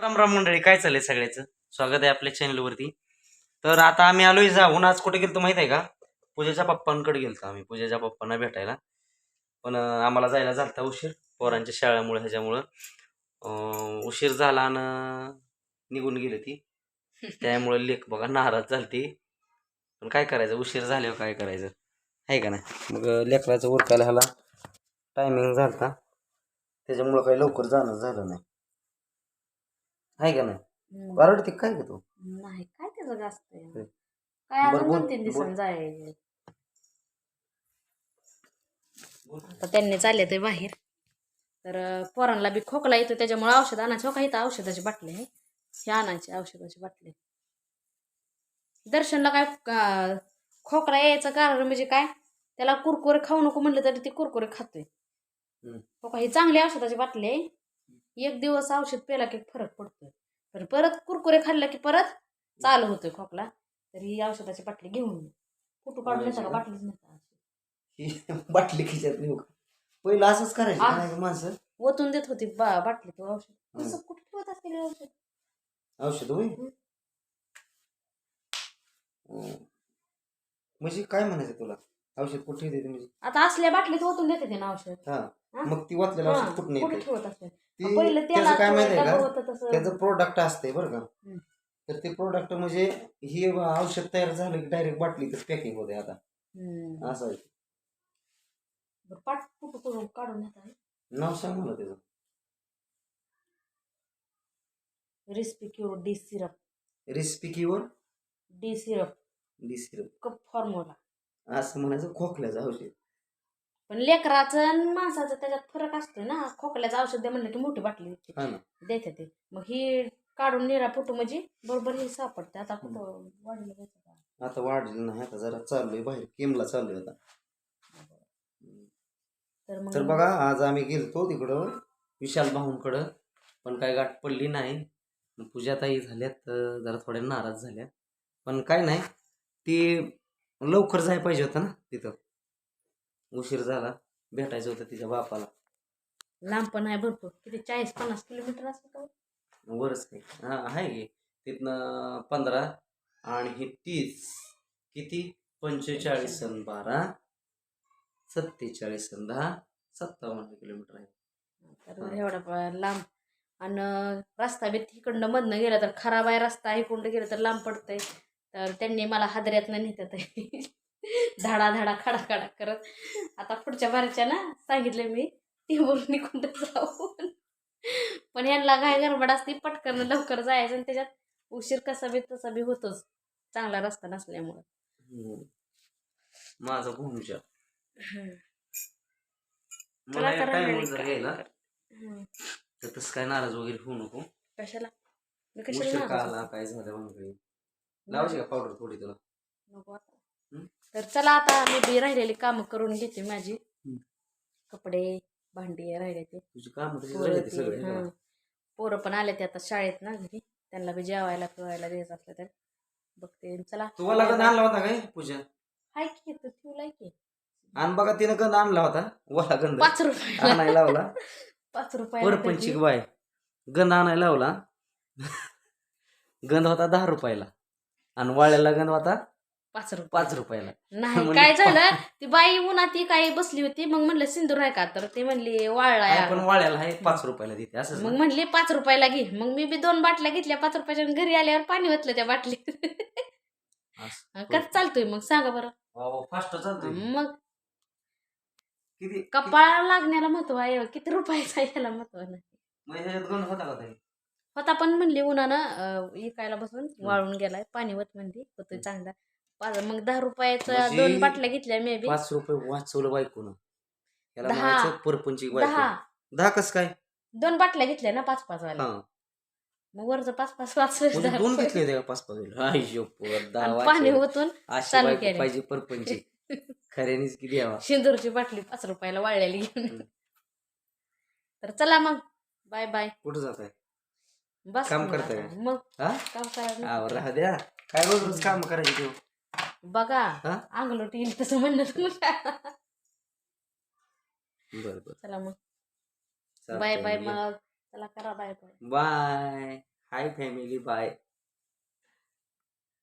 राम राम मंडळी काय चाललंय सगळ्याचं? स्वागत आहे आपल्या चॅनलवरती तर आता आम्ही आलोय जाऊन. आज कुठे गेलतो माहीत आहे का? पूजेच्या पप्पांकडे गेलतो आम्ही पूजेच्या पप्पांना भेटायला. पण आम्हाला जायला झालता उशीर पोरांच्या शाळेमुळे ह्याच्यामुळं. उशीर झाला आणि निघून गेली ती. त्यामुळे लेख बघा नाराज झालती. पण काय करायचं? उशीर झाल्यावर काय करायचं? आहे का नाही? मग लेकराचं उरकायला ह्याला टायमिंग झालता. त्याच्यामुळं काही लवकर जाणं झालं नाही. आहे का नाही? हम्म. बरं काय का तू? नाही काय त्याचं जास्त आहे? काय बरं, अजून बोल, दोन तीन बोल. दिवसांनी जायचे आता त्यांनी चालले ते बाहेर. तर अं, पोरांना बी खोकला येतो त्याच्यामुळे औषध आणायचं. हो का इथं औषधाची बाटली आहे? हे आणायची औषधाची बाटली. दर्शनला काय अं, खोकला यायचं कारण म्हणजे काय? त्याला कुरकुरे खाऊ नको म्हणलं तरी ते कुरकुरे खातोय. हम्म. हो का? ही चांगली औषधाची बाटली आहे. एक दिवस औषध पेला की फरक पडतोय. पण परत कुरकुरे खाल्लं की परत चालू होतोय खोकला. तर ही औषधाची बाटली घेऊन ये. फोटो काढून बघायची येता का? का? बाटलीच नाही बाटली खिशात नेऊ का? पहिलं असंच करायचं नाही माणसं? ओतून देत होती बा बाटली तो औषध. कुठे ठेवत असतील हे औषध? औषध होय. म्हणजे काय म्हणायचं तुला? औषध कुठे देते म्हणजे? आता असल्या बाटलीत ओतून देते ते ना औषध. हा? मग ती वाचलेलं औषध कुठं कुठे येते ठेवत असतील ती पहिलं त्याला त्याचं काय माहिती आहे का? तसं? त्याचं प्रोडक्ट असते बरं का. हम्म. तर ते प्रोडक्ट म्हणजे हे औषध तयार झालं की डायरेक्ट बाटली तर पॅकिंग होते आता. हम्म. असं आहे. बरं, करून काढून येतात नाव सांग मला त्याचं. Recipe cure the syrup recipe किवर the syrup the syrup cup formula असं म्हणायचं खोकल्याचं औषध. पण लेकराचं आणि माणसाचं त्याच्यात फरक असतोय ना. खोकल्याचं औषध दे म्हणलं की मोठी बाटली देते हा ना. देते ते. मग ही काढून निरा फोटो म्हणजे बरोबर हे सापडते आता कुठं वाढलं जायचं का आता वाढलं नाही. आता जरा चाललोय बाहेर. केमला चाललोय आता. तर मग बघा आज आम्ही गेलतो तिकडं विशाल भाऊंकडं पण काय गाठ पडली नाही. पूजाताई झाल्यात तर जरा थोड्या नाराज झाल्या पण काय नाही ती लवकर जायला पाहिजे होतं ना तिथं. उशीर झाला भेटायचं होतं तिच्या बापाला. लांब पण आहे भरपूर. किती? चाळीस पन्नास किलोमीटर असतं का? वरच काही हा आहे की. तिथनं पंधरा आणि हे तीस. किती? पंचेचाळीस आणि बारा. सत्तेचाळीस आणि दहा. सत्तावन्न किलोमीटर आहे. तर एवढा प- लांब. आणि रस्ता बी तिकडनं मधनं गेला तर खराब आहे. रस्ता इकडं गेलं तर लांब पडतंय. तर त्यांनी मला हादऱ्यातनं नेतात धाडा धाडा खडा खडा करत. आता पुढच्या बारच्या ना सांगितलं मी ती बोलून निघून जाऊन. पण यांना काय गडबड असते पटकन लवकर जायचं आणि त्याच्यात उशीर कसा बी तसा बी होतोच. चांगला रस्ता नसल्यामुळं. माझा चला मला टाइम जर गेला. तर तसं काय नाराज वगैरे होऊ नको. कशाला? मी कशाला? काय झालं लावायची का पावडर थोडी तुला? नको आता. तर चला आता मी बी राहिलेली कामं करून घेते माझी. कपडे भांडी राहिले ते. तुझी काम पोरं ती, पण आले ते आता शाळेत ना घरी. त्यांना बी जेवायला पिवायला द्यायचं असलं तर. बघते. चला तुम्हाला आणला होता काय पूजा? हाय की तर ठेवलाय की. आणि बघा तिनं गंध आणला होता. वाला गंध. पाच रुपये आणायला लावला. पाच रुपये परपंचिक बाय. गंध आणायला लावला. गंध होता दहा रुपयाला. आणि वाळ्याला गंध होता पाच रुपये. पाच रुपयाला. नाही म्हणले काय झालं ती बाई उन्हा ती काही बसली होती मग म्हणलं सिंदूर आहे का? तर ते म्हणली वाळलाय आहे पण वाळ्याला आहे पाच रुपयाला देते असं मग म्हणली पाच रुपयाला घे. मग मी बी दोन बाटल्या घेतल्या पाच रुपयाच्या आणि घरी आल्यावर पाणी ओतलं त्या बाटलीत. कसं चालतोय मग? सांगा बरं. फास्ट चालतोय. मग किती कपाळाला लागण्याला महत्त्व आहे किती रुपयाचा याला महत्त्व नाही. म्हणजे ह्याच्यात गंध होता का ताई? होता पण म्हणली उन्हानं अं, इकायला बसून वाळून गेलाय पाणी वत म्हणली होतोय चांगला. पाच- मग दहा म्हणजे दोन बाटल्या घेतल्या मे बी. पाच रुपये वाचवलं बायकोनं. याला दहा. म्हणायचं बायको. दहा. दहा कस काय? दोन बाटल्या घेतल्या ना पाच पाच वाल्या. हा. मग वरचं पाच पाच वाचलं म्हणजे दोन. घेतले होते का पाच पाच वेळेला? आई शप्पथ, दहा आणि पाणी. ओतून अशी चालू बायको केले. पाहिजे परपंचिक खऱ्यानीच किती द्यावा सिंदूरची बाटली पाच रुपयाला वाळलेली घेऊन. तर चला मग. Bye bye. कुठं जात आहे बस काम मग करताय आता. मग हा? काम करा आवर राहा द्या. काय रोज रोज काम करायचे तू? बघा हा? अंगलोट येईल तसं म्हणलं बर बर. चला मग. Bye bye. मग. चला करा bye bye. Bye. Hi family bye